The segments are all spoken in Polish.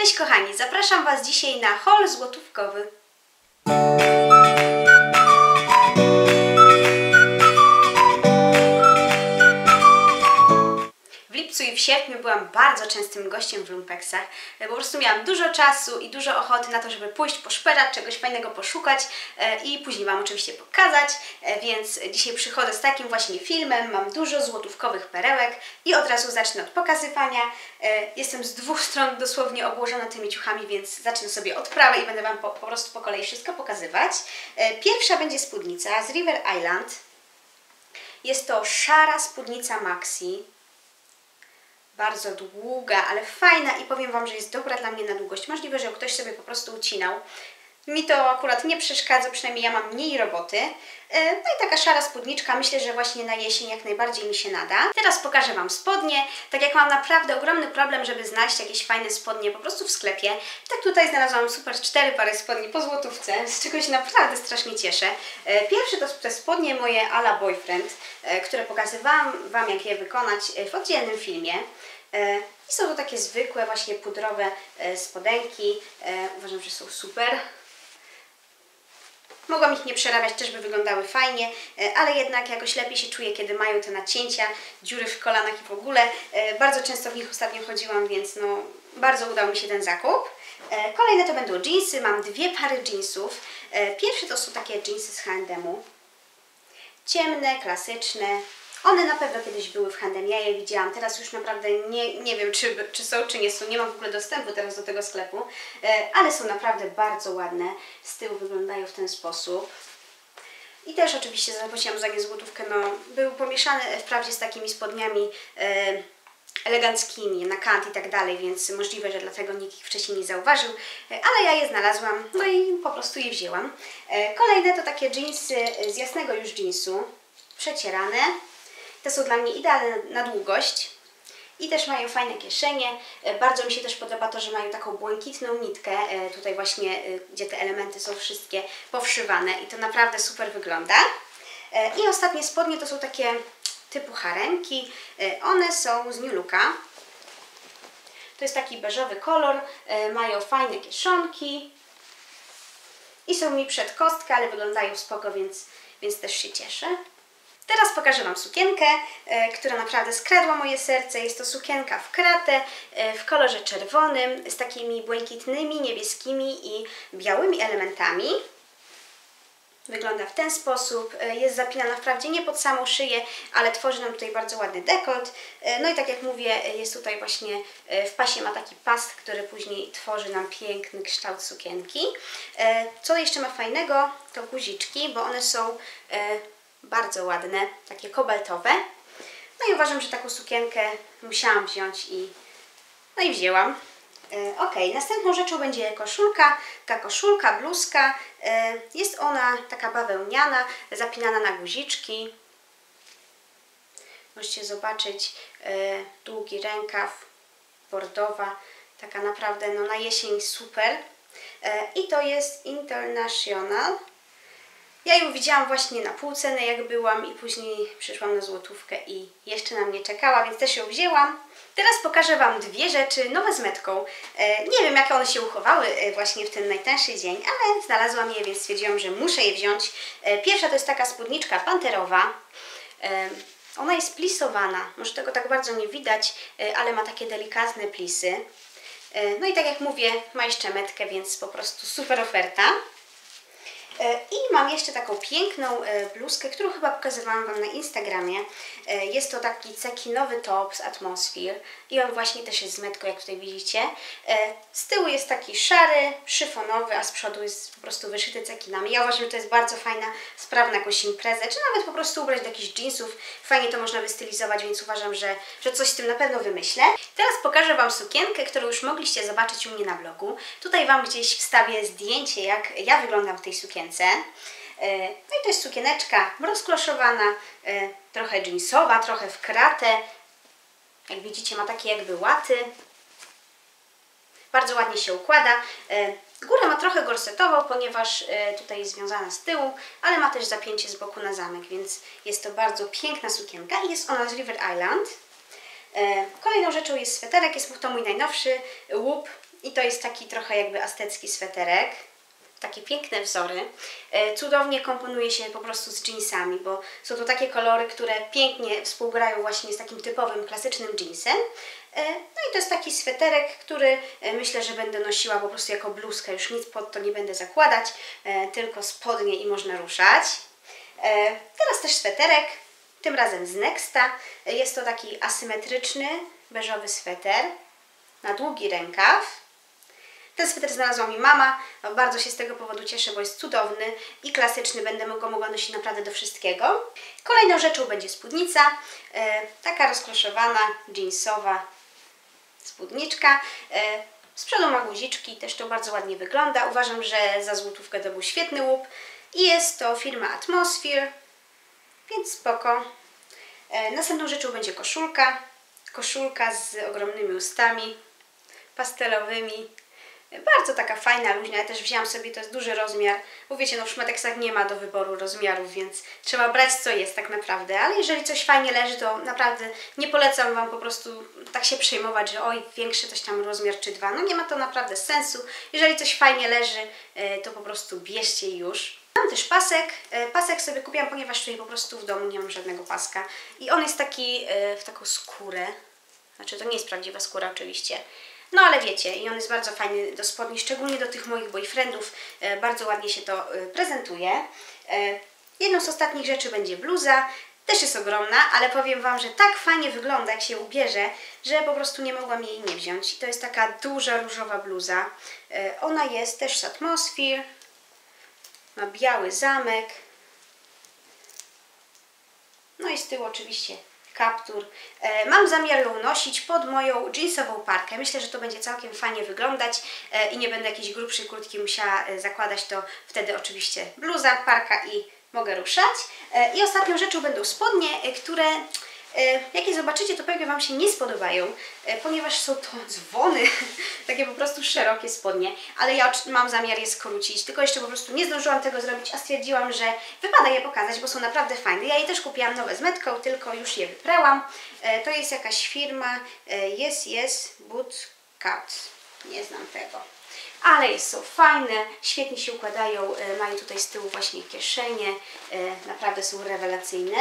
Cześć kochani, zapraszam Was dzisiaj na haul złotówkowy. Sierpniu byłam bardzo częstym gościem w lumpeksach. Po prostu miałam dużo czasu i dużo ochoty na to, żeby pójść poszperać, czegoś fajnego poszukać e, i później Wam oczywiście pokazać, e, więc dzisiaj przychodzę z takim właśnie filmem, mam dużo złotówkowych perełek i od razu zacznę od pokazywania. E, Jestem z dwóch stron dosłownie obłożona tymi ciuchami, więc zacznę sobie od prawej i będę Wam po, po prostu po kolei wszystko pokazywać. E, Pierwsza będzie spódnica z River Island. Jest to szara spódnica Maxi bardzo długa, ale fajna i powiem Wam, że jest dobra dla mnie na długość. Możliwe, że ktoś sobie po prostu ucinał. Mi to akurat nie przeszkadza, przynajmniej ja mam mniej roboty. E, No i taka szara spódniczka, myślę, że właśnie na jesień jak najbardziej mi się nada. Teraz pokażę Wam spodnie. Tak jak mam naprawdę ogromny problem, żeby znaleźć jakieś fajne spodnie po prostu w sklepie, tak tutaj znalazłam super cztery pary spodni po złotówce, z czego się naprawdę strasznie cieszę. E, Pierwsze to te spodnie moje Ala Boyfriend, e, które pokazywałam Wam jak je wykonać w oddzielnym filmie. E, I są to takie zwykłe, właśnie pudrowe e, spodenki. E, Uważam, że są super. Mogłam ich nie przerabiać, też by wyglądały fajnie, ale jednak jakoś lepiej się czuję, kiedy mają te nacięcia, dziury w kolanach i w ogóle. Bardzo często w nich ostatnio chodziłam, więc no, bardzo udał mi się ten zakup. Kolejne to będą jeansy. Mam dwie pary jeansów. Pierwsze to są takie jeansy z H&M-u. Ciemne, klasyczne. One na pewno kiedyś były w H&M, ja je widziałam. Teraz już naprawdę nie, nie wiem, czy, czy są, czy nie są. Nie mam w ogóle dostępu teraz do tego sklepu. E, ale są naprawdę bardzo ładne. Z tyłu wyglądają w ten sposób. I też oczywiście zapłaciłam za nie złotówkę. No, był pomieszany wprawdzie z takimi spodniami e, eleganckimi, na kant i tak dalej, więc możliwe, że dlatego nikt ich wcześniej nie zauważył, e, ale ja je znalazłam, no i po prostu je wzięłam. Kolejne to takie jeansy z jasnego już jeansu, przecierane. Te są dla mnie idealne na długość. I też mają fajne kieszenie. E, Bardzo mi się też podoba to, że mają taką błękitną nitkę, e, tutaj właśnie, e, gdzie te elementy są wszystkie powszywane i to naprawdę super wygląda. I ostatnie spodnie to są takie typu haremki. One są z New Looka. To jest taki beżowy kolor, mają fajne kieszonki i są mi przed kostkę, ale wyglądają spoko, więc, więc też się cieszę. Teraz pokażę Wam sukienkę, e, która naprawdę skradła moje serce. Jest to sukienka w kratę, e, w kolorze czerwonym, z takimi błękitnymi, niebieskimi i białymi elementami. Wygląda w ten sposób. E, Jest zapinana wprawdzie nie pod samą szyję, ale tworzy nam tutaj bardzo ładny dekolt. No i tak jak mówię, jest tutaj właśnie w pasie ma taki pas, który później tworzy nam piękny kształt sukienki. Co jeszcze ma fajnego, to guziczki, bo one są bardzo ładne, takie kobaltowe. No i uważam, że taką sukienkę musiałam wziąć i no i wzięłam. E, Ok, następną rzeczą będzie koszulka, taka koszulka, bluzka. E, Jest ona taka bawełniana, zapinana na guziczki. Możecie zobaczyć e, długi rękaw, bordowa, taka naprawdę no, na jesień super. I to jest International. Ja ją widziałam właśnie na pół ceny, jak byłam i później przyszłam na złotówkę i jeszcze na mnie czekała, więc też ją wzięłam. Teraz pokażę Wam dwie rzeczy nowe z metką. E, nie wiem, jak one się uchowały e, właśnie w ten najtańszy dzień, ale znalazłam je, więc stwierdziłam, że muszę je wziąć. E, pierwsza to jest taka spódniczka panterowa. Ona jest plisowana, może tego tak bardzo nie widać, ale ma takie delikatne plisy. No i tak jak mówię, ma jeszcze metkę, więc po prostu super oferta. E, I mam jeszcze taką piękną e, bluzkę, którą chyba pokazywałam Wam na Instagramie. E, Jest to taki cekinowy top z Atmosphere i on właśnie też jest z metką, jak tutaj widzicie. Z tyłu jest taki szary, szyfonowy, a z przodu jest po prostu wyszyty cekinami. Ja uważam, że to jest bardzo fajna sprawa na jakąś imprezę, czy nawet po prostu ubrać do jakichś jeansów. Fajnie to można wystylizować, więc uważam, że, że coś z tym na pewno wymyślę. Teraz pokażę Wam sukienkę, którą już mogliście zobaczyć u mnie na blogu. Tutaj Wam gdzieś wstawię zdjęcie, jak ja wyglądam w tej sukience. E, No i to jest sukieneczka rozkloszowana, e, trochę jeansowa, trochę w kratę. Jak widzicie ma takie jakby łaty. Bardzo ładnie się układa. E, Górę ma trochę gorsetową, ponieważ tutaj jest związana z tyłu, ale ma też zapięcie z boku na zamek, więc jest to bardzo piękna sukienka i jest ona z River Island. Kolejną rzeczą jest sweterek, jest to mój najnowszy łup i to jest taki trochę jakby aztecki sweterek. Takie piękne wzory. E, Cudownie komponuje się po prostu z jeansami, bo są to takie kolory, które pięknie współgrają właśnie z takim typowym, klasycznym jeansem. E, No i to jest taki sweterek, który e, myślę, że będę nosiła po prostu jako bluzkę. Już nic pod to nie będę zakładać, tylko spodnie i można ruszać. Teraz też sweterek, tym razem z Nexta. Jest to taki asymetryczny, beżowy sweter na długi rękaw. Ten sweter znalazła mi mama. Bardzo się z tego powodu cieszę, bo jest cudowny i klasyczny. Będę go mogła nosić naprawdę do wszystkiego. Kolejną rzeczą będzie spódnica. E, taka rozkloszowana, jeansowa spódniczka. E, z przodu ma guziczki, też to bardzo ładnie wygląda. Uważam, że za złotówkę to był świetny łup. I jest to firma Atmosphere, więc spoko. E, następną rzeczą będzie koszulka. Koszulka z ogromnymi ustami pastelowymi. Bardzo taka fajna, luźna. Ja też wzięłam sobie, to jest duży rozmiar, bo wiecie, no w szmateksach nie ma do wyboru rozmiarów, więc trzeba brać co jest tak naprawdę. Ale jeżeli coś fajnie leży, to naprawdę nie polecam Wam po prostu tak się przejmować, że oj, większy coś tam rozmiar czy dwa. No nie ma to naprawdę sensu. Jeżeli coś fajnie leży, e, to po prostu bierzcie już. Mam też pasek. E, Pasek sobie kupiłam, ponieważ tutaj po prostu w domu nie mam żadnego paska. I on jest taki e, w taką skórę. Znaczy to nie jest prawdziwa skóra oczywiście. No ale wiecie, i on jest bardzo fajny do spodni, szczególnie do tych moich boyfriendów. E, bardzo ładnie się to e, prezentuje. E, jedną z ostatnich rzeczy będzie bluza. Też jest ogromna, ale powiem Wam, że tak fajnie wygląda, jak się ubierze, że po prostu nie mogłam jej nie wziąć. I to jest taka duża różowa bluza. Ona jest też z Atmosphere. Ma biały zamek. No i z tyłu oczywiście kaptur. E, mam zamiar ją nosić pod moją jeansową parkę. Myślę, że to będzie całkiem fajnie wyglądać e, i nie będę jakiejś grubszej kurtki musiała e, zakładać, to wtedy oczywiście bluza, parka i mogę ruszać. I ostatnią rzeczą będą spodnie, które jak je zobaczycie, to pewnie Wam się nie spodobają, e, ponieważ są to dzwony, takie po prostu szerokie spodnie, ale ja mam zamiar je skrócić, tylko jeszcze po prostu nie zdążyłam tego zrobić, a stwierdziłam, że wypada je pokazać, bo są naprawdę fajne. Ja je też kupiłam nowe z metką, tylko już je wyprałam. E, To jest jakaś firma e, Yes Yes Boot Cut. Nie znam tego. Ale są fajne, świetnie się układają, e, mają tutaj z tyłu właśnie kieszenie, e, naprawdę są rewelacyjne.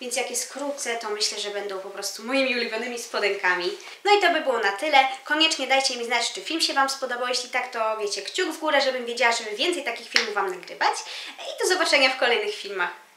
Więc jak je skrócę, to myślę, że będą po prostu moimi ulubionymi spodenkami. No i to by było na tyle. Koniecznie dajcie mi znać, czy film się Wam spodobał. Jeśli tak, to wiecie, kciuk w górę, żebym wiedziała, żeby więcej takich filmów Wam nagrywać. I do zobaczenia w kolejnych filmach.